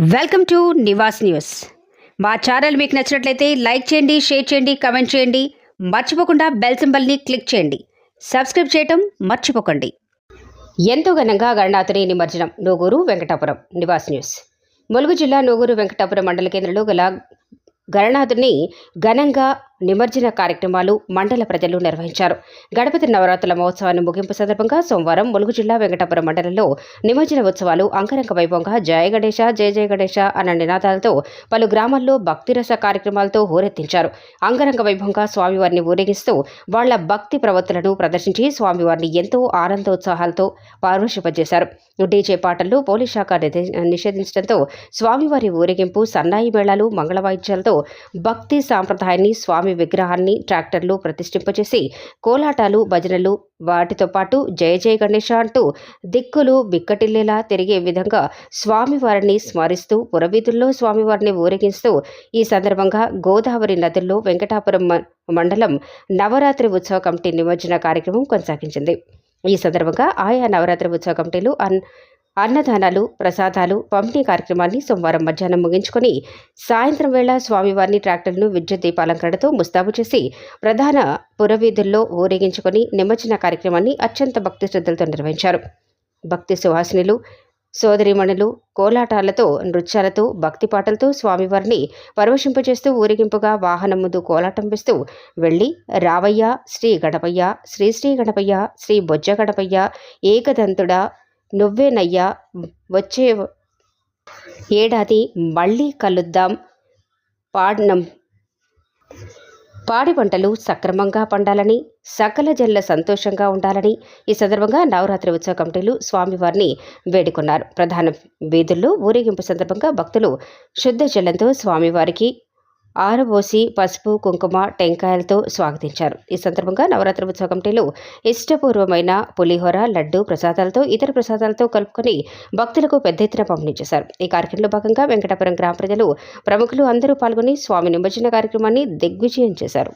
Welcome to Nivas news. మా channel మీకు నచ్చినట్లయితే లైక్ చేయండి షేర్ చేయండి కమెంట్ చేయండి. మర్చిపోకుండా బెల్ సింబల్ని క్లిక్ చేయండి. సబ్స్క్రైబ్ చేయటం మర్చిపోకండి. ఎంతో ఘనంగా గణనాథుని నిమజ్జనం. నూగూరు వెంకటాపురం. నివాస్ న్యూస్. ములుగు జిల్లా నూగూరు వెంకటాపురం మండల కేంద్రంలో గల గణనాథుని ఘనంగా నిమజ్జన కార్యక్రమాలు మండల ప్రజలు నిర్వహించారు. గణపతి నవరాత్రుల మహోత్సవాన్ని ముగింపు సందర్భంగా సోమవారం ములుగు జిల్లా వెంకటాపురం మండలంలో నిమజ్జన ఉత్సవాలు అంగరంగ వైభవంగా జయ గణేష జయ జయ గణేష అన్న నినాదాలతో పలు గ్రామాల్లో భక్తిరస కార్యక్రమాలతో హోరెత్తించారు. అంగరంగ వైభవంగా స్వామివారిని ఊరేగిస్తూ వాళ్ళ భక్తి ప్రవర్తనను ప్రదర్శించి స్వామివారిని ఎంతో ఆనందోత్సాహాలతో పార్వశింపజేశారు. డీజే పాటల్లో పోలీస్ శాఖ నిషేధించడంతో స్వామివారి ఊరేగింపు సన్నాయి మేళాలు మంగళవాయిద్యాలతో భక్తి సాంప్రదాయాన్ని స్వామి స్వామి విగ్రహాన్ని ట్రాక్టర్లు ప్రతిష్ఠింపచేసి కోలాటాలు భజనలు వాటితో పాటు జయ జయ గణేష అంటూ దిక్కులు బిక్కటిల్లేలా తిరిగే విధంగా స్వామివారిని స్మరిస్తూ పురవీధుల్లో స్వామివారిని ఊరేగిస్తూ ఈ సందర్భంగా గోదావరి నదుల్లో వెంకటాపురం మండలం నవరాత్రి ఉత్సవ కమిటీ నిమజ్జన కార్యక్రమం కొనసాగించింది. ఈ సందర్భంగా ఆయా నవరాత్రి ఉత్సవ కమిటీలు అన్ అన్నదానాలు ప్రసాదాలు పంపిణీ కార్యక్రమాన్ని సోమవారం మధ్యాహ్నం ముగించుకొని సాయంత్రం వేళ స్వామివారిని ట్రాక్టర్ను విద్యుత్ దీపాలంకరణతో ముస్తాబు చేసి ప్రధాన పురవీధుల్లో ఊరేగించుకొని నిమజ్జన కార్యక్రమాన్ని అత్యంత భక్తి శ్రద్ధలతో నిర్వహించారు. భక్తి సుహాసినులు సోదరిమణులు కోలాటాలతో నృత్యాలతో భక్తి పాటలతో స్వామివారిని పరవశింపజేస్తూ ఊరేగింపుగా వాహనం ముందు కోలాటం వేస్తూ వెళ్ళి రావయ్య శ్రీ గణపయ్య శ్రీ శ్రీ గణపయ్య శ్రీ బొజ్జ గణపయ్య ఏకదంతుడ నువ్వేనయ్యా వచ్చే ఏడాది మళ్ళీ కలుద్దాం. పాడినం. పాడి పంటలు సక్రమంగా పండాలని సకల జల్ల సంతోషంగా ఉండాలని ఈ సందర్భంగా నవరాత్రి ఉత్సవ కమిటీలు స్వామివారిని వేడుకున్నారు. ప్రధాన వీధుల్లో ఊరేగింపు సందర్భంగా భక్తులు శుద్ధ జలంతో స్వామివారికి ఆరబోసి పసుపు కుంకుమ టెంకాయలతో స్వాగతించారు. ఈ సందర్భంగా నవరాత్రి ఉత్సవ కమిటీలు ఇష్టపూర్వమైన పులిహోర లడ్డు ప్రసాదాలతో ఇతర ప్రసాదాలతో కలుపుకొని భక్తులకు పెద్ద ఎత్తున పంపిణీ చేశారు. ఈ కార్యక్రమంలో భాగంగా వెంకటాపురం గ్రామ ప్రజలు ప్రముఖులు అందరూ పాల్గొని స్వామి నిమజ్జన కార్యక్రమాన్ని దిగ్విజయం చేశారు.